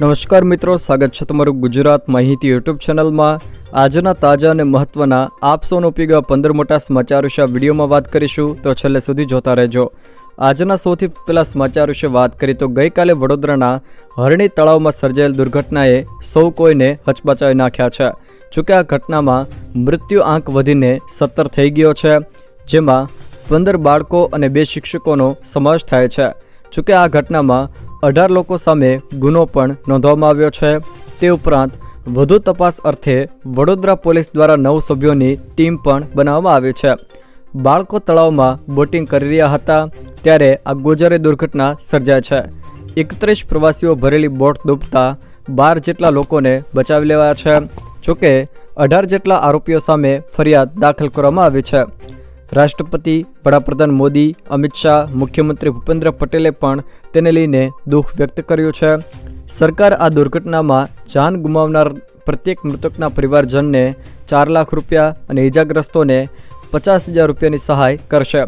નમસ્કાર મિત્રો, સ્વાગત છે તમારું ગુજરાત માહિતી યુટ્યુબ ચેનલમાં. આજના તાજા અને મહત્વના આપ સૌનો પીગા પંદર મોટા સમાચાર વિશે વિડીયોમાં વાત કરીશું, તો છેલ્લે સુધી જોતા રહેજો. આજના સૌથી પહેલા સમાચાર વિશે વાત કરીએ તો ગઈકાલે વડોદરાના હરણી તળાવમાં સર્જાયેલ દુર્ઘટનાએ સૌ કોઈને હચમચાવી નાખ્યા છે. જોકે આ ઘટનામાં મૃત્યુ આંક વધીને સત્તર થઈ ગયો છે, જેમાં પંદર બાળકો અને બે શિક્ષકોનો સમાવેશ થાય છે. જોકે આ ઘટનામાં અઢાર લોકો સામે ગુનો પણ નોંધવામાં આવ્યો છે. તે ઉપરાંત, વધુ તપાસ અર્થે વડોદરા પોલીસ દ્વારા નવ સભ્યોની ટીમ પણ બનાવવામાં આવી છે. બાળકો તળાવમાં બોટિંગ કરી રહ્યા હતા, ત્યારે આ ગોજારી દુર્ઘટના સર્જાય છે. એકત્રીસ પ્રવાસીઓ ભરેલી બોટ ડૂબતા બાર જેટલા લોકોને બચાવી લેવાયા છે, જોકે અઢાર જેટલા આરોપીઓ સામે ફરિયાદ દાખલ કરવામાં આવી છે. રાષ્ટ્રપતિ વડાપ્રધાન મોદી, અમિત શાહ, મુખ્યમંત્રી ભૂપેન્દ્ર પટેલે પણ તેને લઈને દુઃખ વ્યક્ત કર્યું છે. સરકાર આ દુર્ઘટનામાં જાન ગુમાવનાર પ્રત્યેક મૃતકના પરિવારજનને ચાર લાખ રૂપિયા અને ઇજાગ્રસ્તોને પચાસ હજાર રૂપિયાની સહાય કરશે.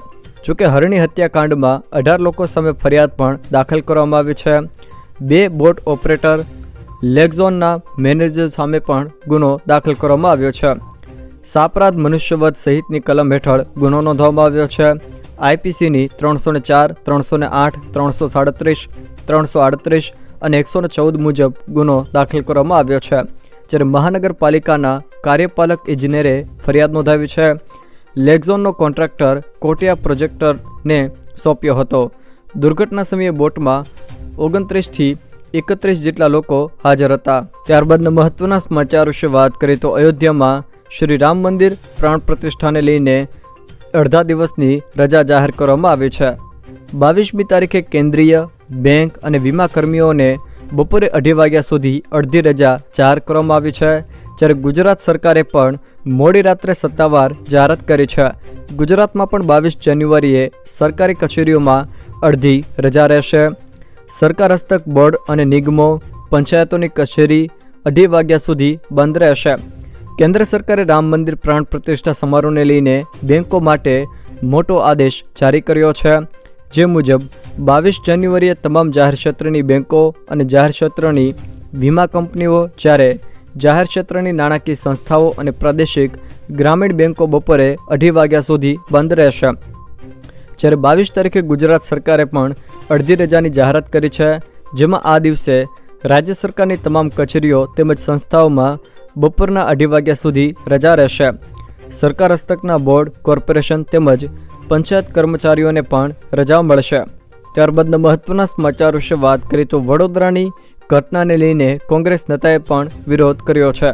જોકે હરણી હત્યાકાંડમાં અઢાર લોકો સામે ફરિયાદ પણ દાખલ કરવામાં આવી છે. બે બોટ ઓપરેટર લેગઝોનના મેનેજર સામે પણ ગુનો દાખલ કરવામાં આવ્યો છે. સાપરાધ મનુષ્યવધ સહિતની કલમ હેઠળ ગુનો નોંધવામાં આવ્યો છે. આઈપીસીની ત્રણસો ને ચાર ત્રણસો ને આઠ, ત્રણસો સાડત્રીસ, ત્રણસો આડત્રીસ અને એકસો ને ચૌદ મુજબ ગુનો દાખલ કરવામાં આવ્યો છે. જ્યારે મહાનગરપાલિકાના કાર્યપાલક ઇજનેરે ફરિયાદ નોંધાવી છે. લેગઝોનનો કોન્ટ્રાક્ટર કોટિયા પ્રોજેક્ટરને સોંપ્યો હતો. દુર્ઘટના સમયે બોટમાં ઓગણત્રીસથી એકત્રીસ જેટલા લોકો હાજર હતા. ત્યારબાદના મહત્વના સમાચાર વિશે વાત કરીએ તો અયોધ્યામાં શ્રી રામ મંદિર પ્રાણ પ્રતિષ્ઠાને લઈને અડધા દિવસની રજા જાહેર કરવામાં આવી છે. બાવીસમી તારીખે કેન્દ્રીય, બેંક અને વીમા કર્મીઓને બપોરે અઢી વાગ્યા સુધી અડધી રજા જાહેર કરવામાં આવી છે, જ્યારે ગુજરાત સરકારે પણ મોડી રાત્રે સત્તાવાર જાહેરાત કરી છે. ગુજરાતમાં પણ બાવીસ જાન્યુઆરીએ સરકારી કચેરીઓમાં અડધી રજા રહેશે. સરકાર હસ્તક બોર્ડ અને નિગમો, પંચાયતોની કચેરી અઢી વાગ્યા સુધી બંધ રહેશે. કેન્દ્ર સરકારે રામ મંદિર પ્રાણ પ્રતિષ્ઠા સમારોહને લઈને બેન્કો માટે મોટો આદેશ જારી કર્યો છે. જે મુજબ, બાવીસ જાન્યુઆરીએ તમામ જાહેર ક્ષેત્રની બેન્કો અને જાહેર ક્ષેત્રની વીમા કંપનીઓ જ્યારે જાહેર ક્ષેત્રની નાણાકીય સંસ્થાઓ અને પ્રાદેશિક ગ્રામીણ બેન્કો બપોરે અઢી વાગ્યા સુધી બંધ રહેશે. જ્યારે બાવીસ તારીખે ગુજરાત સરકારે પણ અડધી રજાની જાહેરાત કરી છે, જેમાં આ દિવસે રાજ્ય સરકારની તમામ કચેરીઓ તેમજ સંસ્થાઓમાં બપોરના અઢી વાગ્યા સુધી રજા રહેશે. સરકાર હસ્તકના બોર્ડ, કોર્પોરેશન તેમજ પંચાયત કર્મચારીઓને પણ રજા મળશે. ત્યારબાદના મહત્વના સમાચાર વિશે વાત કરીએ તો વડોદરાની ઘટનાને લઈને કોંગ્રેસ નેતાએ પણ વિરોધ કર્યો છે.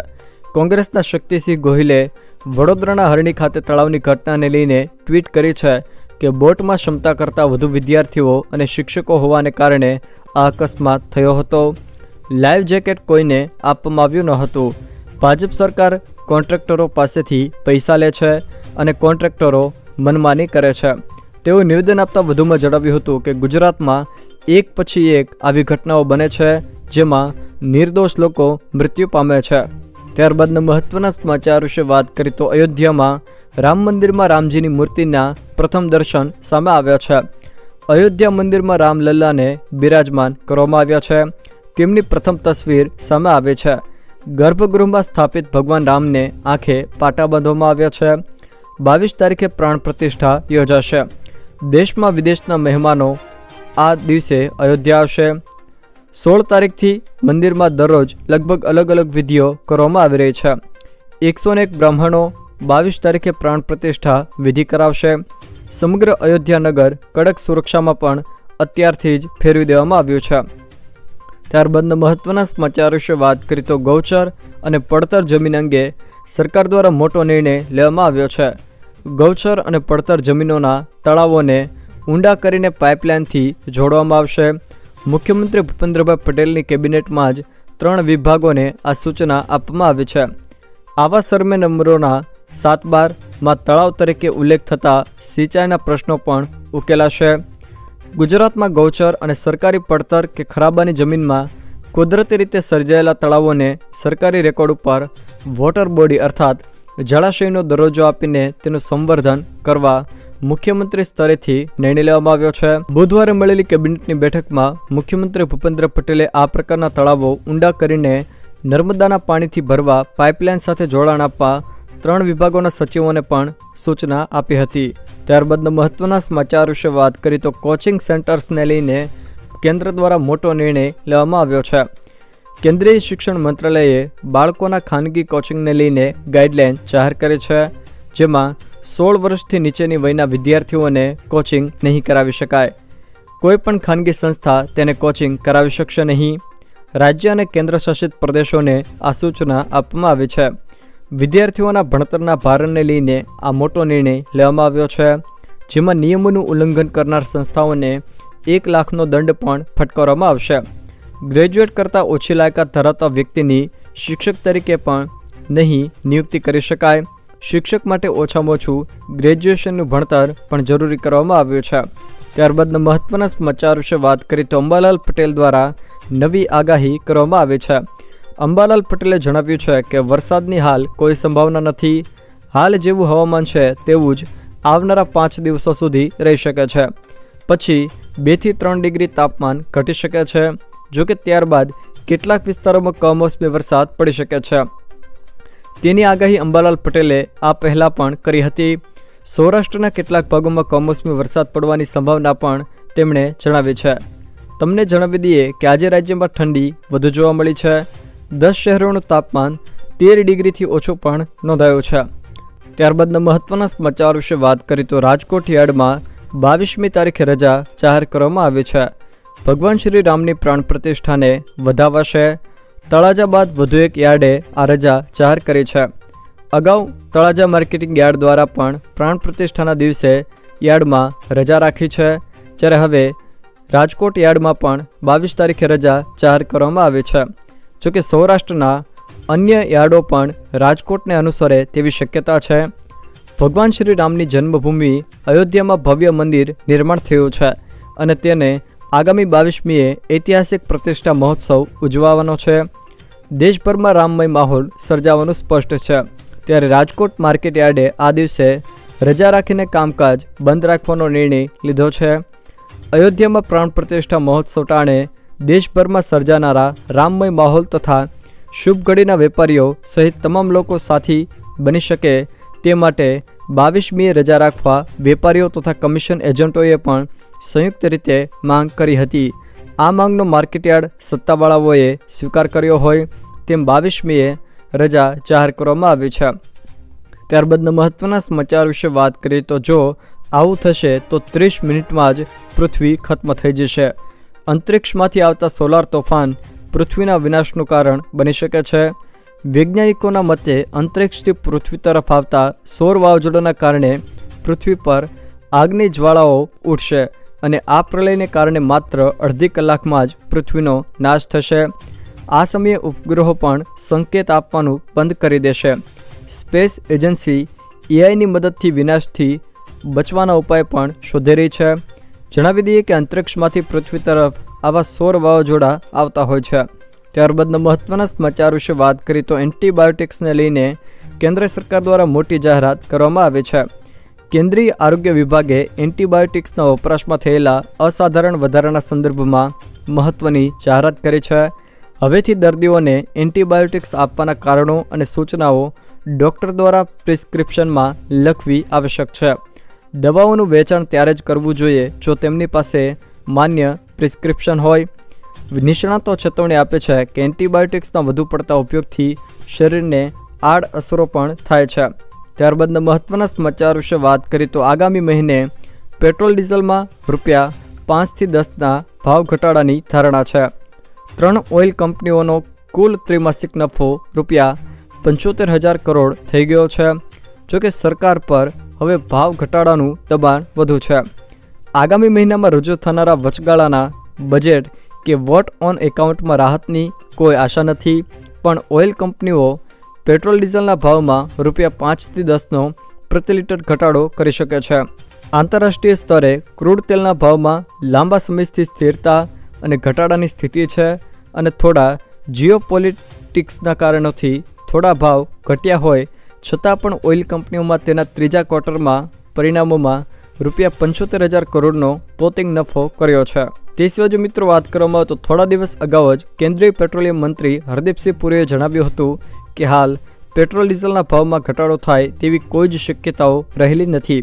કોંગ્રેસના શક્તિસિંહ ગોહિલે વડોદરાના હરણી ખાતે તળાવની ઘટનાને લઈને ટ્વીટ કરી છે કે બોટમાં ક્ષમતા કરતાં વધુ વિદ્યાર્થીઓ અને શિક્ષકો હોવાને કારણે આ અકસ્માત થયો હતો. લાઈવ જેકેટ કોઈને આપવામાં આવ્યું ન હતું. ભાજપ સરકાર કોન્ટ્રાક્ટરો પાસેથી પૈસા લે છે અને કોન્ટ્રાક્ટરો મનમાની કરે છે. તેઓ નિવેદન આપતા વધુમાં જણાવ્યું હતું કે ગુજરાતમાં એક પછી એક આવી ઘટનાઓ બને છે જેમાં નિર્દોષ લોકો મૃત્યુ પામે છે. ત્યારબાદના મહત્વના સમાચાર વિશે વાત કરી તો અયોધ્યામાં રામ મંદિરમાં રામજીની મૂર્તિના પ્રથમ દર્શન સામે આવ્યા છે. અયોધ્યા મંદિરમાં રામલલ્લાને બિરાજમાન કરવામાં આવ્યા છે. તેમની પ્રથમ તસવીર સામે આવે છે. ગર્ભગૃહમાં સ્થાપિત ભગવાન રામને આંખે પાટા બાંધવામાં આવ્યા છે. બાવીસ તારીખે પ્રાણ પ્રતિષ્ઠા યોજાશે. દેશમાં વિદેશના મહેમાનો આ દિવસે અયોધ્યા આવશે. સોળ તારીખથી મંદિરમાં દરરોજ લગભગ અલગ અલગ વિધિઓ કરવામાં આવી રહી છે. એકસો એક બ્રાહ્મણો બાવીસ તારીખે પ્રાણ પ્રતિષ્ઠા વિધિ કરાવશે. સમગ્ર અયોધ્યા નગર કડક સુરક્ષામાં પણ અત્યારથી જ ફેરવી દેવામાં આવ્યું છે. ત્યારબાદના મહત્વના સમાચાર વિશે વાત કરીએ તો ગૌચર અને પડતર જમીન અંગે સરકાર દ્વારા મોટો નિર્ણય લેવામાં આવ્યો છે. ગૌચર અને પડતર જમીનોના તળાવોને ઊંડા કરીને પાઇપલાઇનથી જોડવામાં આવશે. મુખ્યમંત્રી ભૂપેન્દ્રભાઈ પટેલની કેબિનેટમાં જ ત્રણ વિભાગોને આ સૂચના આપવામાં આવી છે. આવા સર્વે નંબરોના સાત બારમાં તળાવ તરીકે ઉલ્લેખ થતા સિંચાઈના પ્રશ્નો પણ ઉકેલાશે. ગુજરાતમાં ગૌચર અને સરકારી પડતર કે ખરાબાની જમીનમાં કુદરતી રીતે સર્જાયેલા તળાવોને સરકારી રેકોર્ડ ઉપર વોટર બોડી અર્થાત જળાશયનો દરજ્જો આપીને તેનું સંવર્ધન કરવા મુખ્યમંત્રી સ્તરેથી નિર્ણય લેવામાં આવ્યો છે. બુધવારે મળેલી કેબિનેટની બેઠકમાં મુખ્યમંત્રી ભૂપેન્દ્ર પટેલે આ પ્રકારના તળાવો ઊંડા કરીને નર્મદાના પાણીથી ભરવા પાઇપલાઇન સાથે જોડાણ આપવા ત્રણ વિભાગોના સચિવોને પણ સૂચના આપી હતી. ત્યારબાદના મહત્વના સમાચાર વિશે વાત કરી તો કોચિંગ સેન્ટર્સને લઈને કેન્દ્ર દ્વારા મોટો નિર્ણય લેવામાં આવ્યો છે. કેન્દ્રીય શિક્ષણ મંત્રાલયે બાળકોના ખાનગી કોચિંગને લઈને ગાઈડલાઇન જાહેર કરી છે, જેમાં સોળ વર્ષથી નીચેની વયના વિદ્યાર્થીઓને કોચિંગ નહીં કરાવી શકાય. કોઈ પણ ખાનગી સંસ્થા તેને કોચિંગ કરાવી શકશે નહીં. રાજ્ય અને કેન્દ્રશાસિત પ્રદેશોને આ સૂચના આપવામાં આવી છે. વિદ્યાર્થીઓના ભણતરના ભારણને લઈને આ મોટો નિર્ણય લેવામાં આવ્યો છે, જેમાં નિયમોનું ઉલ્લંઘન કરનાર સંસ્થાઓને એક લાખનો દંડ પણ ફટકારવામાં આવશે. ગ્રેજ્યુએટ કરતાં ઓછી લાયકાત ધરાવતા વ્યક્તિની શિક્ષક તરીકે પણ નહીં નિયુક્તિ કરી શકાય. શિક્ષક માટે ઓછામાં ઓછું ગ્રેજ્યુએશનનું ભણતર પણ જરૂરી કરવામાં આવ્યું છે. ત્યારબાદના મહત્ત્વના સમાચાર વિશે વાત કરી તો અંબાલાલ પટેલ દ્વારા નવી આગાહી કરવામાં આવી છે. અંબાલાલ પટેલે જણાવ્યું છે કે વરસાદની હાલ કોઈ સંભાવના નથી. હાલ જેવું હવામાન છે તેવું જ આવનારા પાંચ દિવસો સુધી રહી શકે છે. પછી બેથી ત્રણ ડિગ્રી તાપમાન ઘટી શકે છે, જો કે ત્યારબાદ કેટલાક વિસ્તારોમાં કમોસમી વરસાદ પડી શકે છે. તેની આગાહી અંબાલાલ પટેલે આ પહેલાં પણ કરી હતી. સૌરાષ્ટ્રના કેટલાક ભાગોમાં કમોસમી વરસાદ પડવાની સંભાવના પણ તેમણે જણાવી છે. તમને જણાવી દઈએ કે આજે રાજ્યમાં ઠંડી વધુ જોવા મળી છે. દસ શહેરોનું તાપમાન તેર ડિગ્રીથી ઓછું પણ નોંધાયું છે. ત્યારબાદના મહત્વના સમાચાર વિશે વાત કરી તો રાજકોટ યાર્ડમાં બાવીસમી તારીખે રજા જાહેર કરવામાં આવી છે. ભગવાન શ્રી રામની પ્રાણ પ્રતિષ્ઠાને વધાવાશે તળાજા બાદ વધુ એક યાર્ડે આ રજા જાહેર કરી છે. અગાઉ તળાજા માર્કેટિંગ યાર્ડ દ્વારા પણ પ્રાણ પ્રતિષ્ઠાના દિવસે યાર્ડમાં રજા રાખી છે. જ્યારે હવે રાજકોટ યાર્ડમાં પણ બાવીસ તારીખે રજા જાહેર કરવામાં આવી છે. જોકે સૌરાષ્ટ્રના અન્ય યાર્ડો પણ રાજકોટને અનુસરે તેવી શક્યતા છે. ભગવાન શ્રી રામની જન્મભૂમિ અયોધ્યામાં ભવ્ય મંદિર નિર્માણ થયું છે અને તેને આગામી બાવીસમીએ ઐતિહાસિક પ્રતિષ્ઠા મહોત્સવ ઉજવવાનો છે. દેશભરમાં રામમય માહોલ સર્જાવાનું સ્પષ્ટ છે. ત્યારે રાજકોટ માર્કેટ યાર્ડે આ દિવસે રજા રાખીને કામકાજ બંધ રાખવાનો નિર્ણય લીધો છે. અયોધ્યામાં પ્રાણ પ્રતિષ્ઠા મહોત્સવ ટાણે દેશભરમાં સર્જાનારા રામમય માહોલ તથા શુભ વેપારીઓ સહિત તમામ લોકો સાથી બની શકે તે માટે બાવીસમીએ રજા રાખવા વેપારીઓ તથા કમિશન એજન્ટોએ પણ સંયુક્ત રીતે માંગ કરી હતી. આ માંગનો માર્કેટયાર્ડ સત્તાવાળાઓએ સ્વીકાર કર્યો હોય તેમ બાવીસમીએ રજા જાહેર કરવામાં આવી છે. ત્યારબાદના મહત્ત્વના સમાચાર વિશે વાત કરીએ તો જો આવું થશે તો ત્રીસ મિનિટમાં જ પૃથ્વી ખત્મ થઈ જશે. અંતરિક્ષમાંથી આવતા સોલાર તોફાન પૃથ્વીના વિનાશનું કારણ બની શકે છે. વૈજ્ઞાનિકોના મતે, અંતરિક્ષથી પૃથ્વી તરફ આવતા સૌર વાવાઝોડાના કારણે પૃથ્વી પર આગની જ્વાળાઓ ઉઠશે અને આ પ્રલયને કારણે માત્ર અડધી કલાકમાં જ પૃથ્વીનો નાશ થશે. આ સમયે ઉપગ્રહો પણ સંકેત આપવાનું બંધ કરી દેશે. સ્પેસ એજન્સી એઆઈની મદદથી વિનાશથી બચવાના ઉપાય પણ શોધી રહી છે. જણાવી દઈએ કે અંતરિક્ષમાંથી પૃથ્વી તરફ આવા સોર વાવાઝોડા આવતા હોય છે. ત્યારબાદના મહત્ત્વના સમાચાર વિશે વાત કરી તો એન્ટીબાયોટિક્સને લઈને કેન્દ્ર સરકાર દ્વારા મોટી જાહેરાત કરવામાં આવી છે. કેન્દ્રીય આરોગ્ય વિભાગે એન્ટીબાયોટિક્સના વપરાશમાં થયેલા અસાધારણ વધારાના સંદર્ભમાં મહત્ત્વની જાહેરાત કરી છે. હવેથી દર્દીઓને એન્ટીબાયોટિક્સ આપવાના કારણો અને સૂચનાઓ ડૉક્ટર દ્વારા પ્રિસ્ક્રિપ્શનમાં લખવી આવશ્યક છે. દવાઓનું વેચાણ ત્યારે જ કરવું જોઈએ જો તેમની પાસે માન્ય પ્રિસ્ક્રિપ્શન હોય. નિષ્ણાતો ચેતવણી આપે છે કે એન્ટીબાયોટિક્સના વધુ પડતા ઉપયોગથી શરીરને આડઅસરો પણ થાય છે. ત્યારબાદના મહત્ત્વના સમાચાર વિશે વાત કરીએ તો આગામી મહિને પેટ્રોલ ડીઝલમાં રૂપિયા પાંચથી દસના ભાવ ઘટાડાની ધારણા છે. ત્રણ ઓઇલ કંપનીઓનો કુલ ત્રિમાસિક નફો રૂપિયા પંચોતેર હજાર કરોડ થઈ ગયો છે. જોકે સરકાર પર હવે ભાવ ઘટાડાનું દબાણ વધુ છે. આગામી મહિનામાં રજૂ થનારા વચગાળાના બજેટ કે વોટ ઓન એકાઉન્ટમાં રાહતની કોઈ આશા નથી, પણ ઓઇલ કંપનીઓ પેટ્રોલ ડીઝલના ભાવમાં રૂપિયા પાંચથી દસનો પ્રતિ લીટર ઘટાડો કરી શકે છે. આંતરરાષ્ટ્રીય સ્તરે ક્રૂડ તેલના ભાવમાં લાંબા સમયથી સ્થિરતા અને ઘટાડાની સ્થિતિ છે અને થોડા જીઓપોલિટિક્સના કારણોથી થોડા ભાવ ઘટ્યા હોય છતાં પણ ઓઇલ કંપનીઓમાં તેના ત્રીજા ક્વાર્ટરમાં પરિણામોમાં રૂપિયા પંચોતેર હજાર કરોડનો તોતિંગ નફો કર્યો છે. તે સિવાય જો મિત્રો વાત કરવામાં આવે તો થોડા દિવસ અગાઉ જ કેન્દ્રીય પેટ્રોલિયમ મંત્રી હરદીપસિંહ પુરીએ જણાવ્યું હતું કે હાલ પેટ્રોલ ડીઝલના ભાવમાં ઘટાડો થાય તેવી કોઈ જ શક્યતાઓ રહેલી નથી.